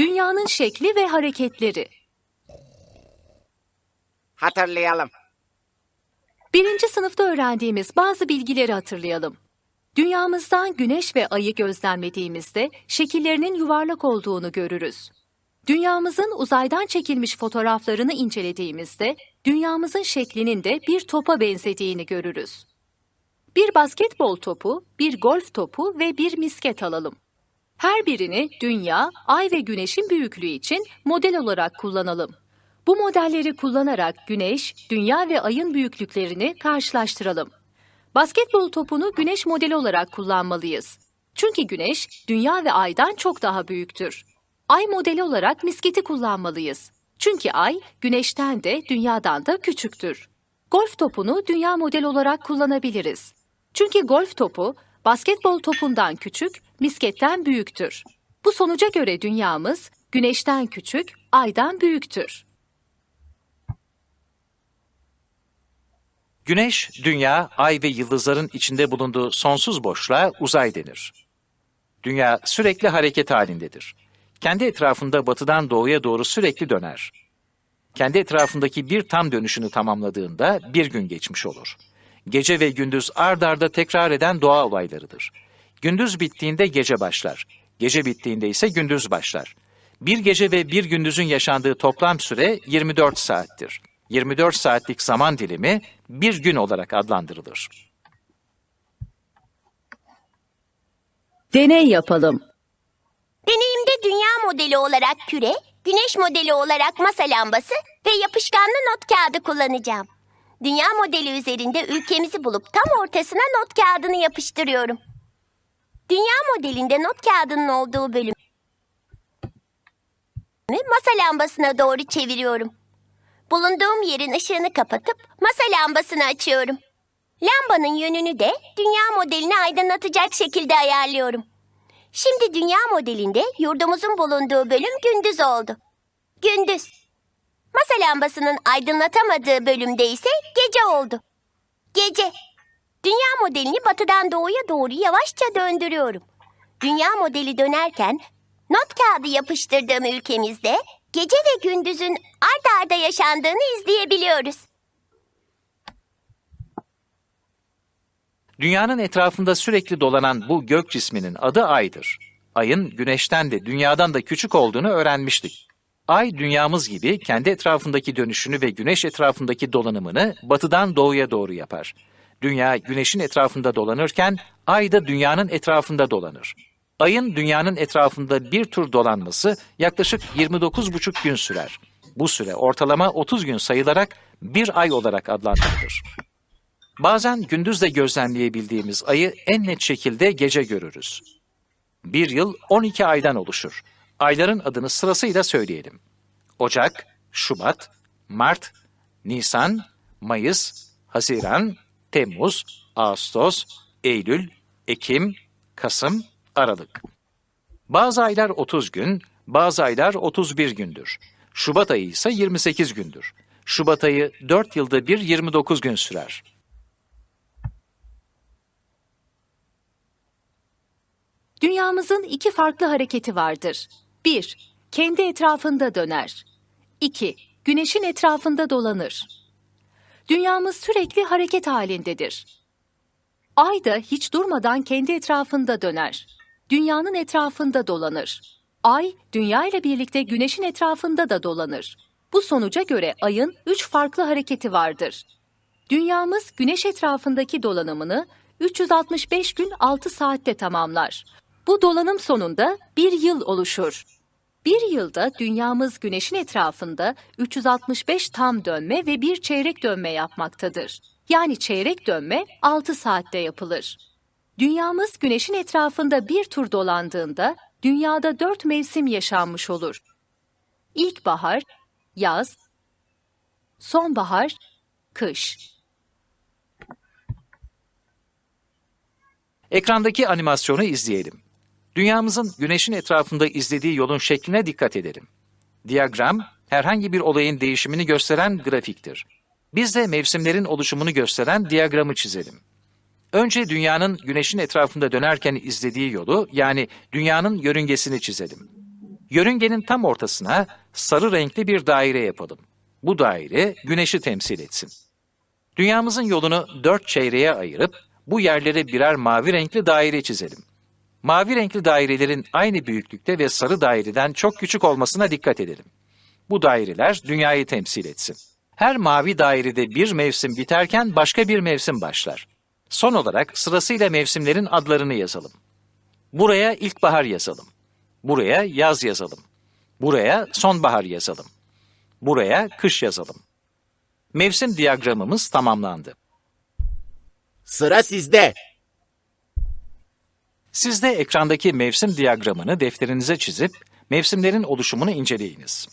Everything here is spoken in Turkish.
Dünyanın şekli ve hareketleri. Hatırlayalım. Birinci sınıfta öğrendiğimiz bazı bilgileri hatırlayalım. Dünyamızdan güneş ve ayı gözlemlediğimizde şekillerinin yuvarlak olduğunu görürüz. Dünyamızın uzaydan çekilmiş fotoğraflarını incelediğimizde dünyamızın şeklinin de bir topa benzediğini görürüz. Bir basketbol topu, bir golf topu ve bir misket alalım. Her birini dünya, ay ve güneşin büyüklüğü için model olarak kullanalım. Bu modelleri kullanarak güneş, dünya ve ayın büyüklüklerini karşılaştıralım. Basketbol topunu güneş modeli olarak kullanmalıyız. Çünkü güneş, dünya ve aydan çok daha büyüktür. Ay modeli olarak misketi kullanmalıyız. Çünkü ay, güneşten de dünyadan da küçüktür. Golf topunu dünya model olarak kullanabiliriz. Çünkü golf topu, basketbol topundan küçük, misketten büyüktür. Bu sonuca göre dünyamız, güneşten küçük, aydan büyüktür. Güneş, dünya, ay ve yıldızların içinde bulunduğu sonsuz boşluğa uzay denir. Dünya sürekli hareket halindedir. Kendi etrafında batıdan doğuya doğru sürekli döner. Kendi etrafındaki bir tam dönüşünü tamamladığında bir gün geçmiş olur. Gece ve gündüz ard arda tekrar eden doğa olaylarıdır. Gündüz bittiğinde gece başlar. Gece bittiğinde ise gündüz başlar. Bir gece ve bir gündüzün yaşandığı toplam süre 24 saattir. 24 saatlik zaman dilimi bir gün olarak adlandırılır. Deney yapalım. Deneyimde dünya modeli olarak küre, güneş modeli olarak masa lambası ve yapışkanlı not kağıdı kullanacağım. Dünya modeli üzerinde ülkemizi bulup tam ortasına not kağıdını yapıştırıyorum. Dünya modelinde not kağıdının olduğu bölümü masa lambasına doğru çeviriyorum. Bulunduğum yerin ışığını kapatıp masa lambasını açıyorum. Lambanın yönünü de dünya modelini aydınlatacak şekilde ayarlıyorum. Şimdi dünya modelinde yurdumuzun bulunduğu bölüm gündüz oldu. Gündüz. Masa lambasının aydınlatamadığı bölümde ise gece oldu. Gece. Dünya modelini batıdan doğuya doğru yavaşça döndürüyorum. Dünya modeli dönerken not kağıdı yapıştırdığım ülkemizde gece ve gündüzün ard arda yaşandığını izleyebiliyoruz. Dünyanın etrafında sürekli dolanan bu gök cisminin adı Ay'dır. Ayın güneşten de dünyadan da küçük olduğunu öğrenmiştik. Ay dünyamız gibi kendi etrafındaki dönüşünü ve güneş etrafındaki dolanımını batıdan doğuya doğru yapar. Dünya güneşin etrafında dolanırken ay da dünyanın etrafında dolanır. Ayın dünyanın etrafında bir tur dolanması yaklaşık 29,5 gün sürer. Bu süre ortalama 30 gün sayılarak bir ay olarak adlandırılır. Bazen gündüz de gözlemleyebildiğimiz ayı en net şekilde gece görürüz. Bir yıl 12 aydan oluşur. Ayların adını sırasıyla söyleyelim. Ocak, Şubat, Mart, Nisan, Mayıs, Haziran, Temmuz, Ağustos, Eylül, Ekim, Kasım, Aralık. Bazı aylar 30 gün, bazı aylar 31 gündür. Şubat ayı ise 28 gündür. Şubat ayı 4 yılda bir 29 gün sürer. Dünyamızın iki farklı hareketi vardır. 1. Kendi etrafında döner. 2. Güneşin etrafında dolanır. Dünyamız sürekli hareket halindedir. Ay da hiç durmadan kendi etrafında döner. Dünyanın etrafında dolanır. Ay, dünya ile birlikte güneşin etrafında da dolanır. Bu sonuca göre ayın üç farklı hareketi vardır. Dünyamız güneş etrafındaki dolanımını 365 gün 6 saatte tamamlar. Bu dolanım sonunda bir yıl oluşur. Bir yılda dünyamız güneşin etrafında 365 tam dönme ve bir çeyrek dönme yapmaktadır. Yani çeyrek dönme 6 saatte yapılır. Dünyamız güneşin etrafında bir tur dolandığında dünyada dört mevsim yaşanmış olur. İlkbahar, yaz, sonbahar, kış. Ekrandaki animasyonu izleyelim. Dünyamızın güneşin etrafında izlediği yolun şekline dikkat edelim. Diyagram, herhangi bir olayın değişimini gösteren grafiktir. Biz de mevsimlerin oluşumunu gösteren diyagramı çizelim. Önce dünyanın güneşin etrafında dönerken izlediği yolu, yani dünyanın yörüngesini çizelim. Yörüngenin tam ortasına sarı renkli bir daire yapalım. Bu daire güneşi temsil etsin. Dünyamızın yolunu dört çeyreğe ayırıp bu yerlere birer mavi renkli daire çizelim. Mavi renkli dairelerin aynı büyüklükte ve sarı daireden çok küçük olmasına dikkat edelim. Bu daireler dünyayı temsil etsin. Her mavi dairede bir mevsim biterken başka bir mevsim başlar. Son olarak sırasıyla mevsimlerin adlarını yazalım. Buraya ilkbahar yazalım. Buraya yaz yazalım. Buraya sonbahar yazalım. Buraya kış yazalım. Mevsim diyagramımız tamamlandı. Sıra sizde. Siz de ekrandaki mevsim diyagramını defterinize çizip mevsimlerin oluşumunu inceleyiniz.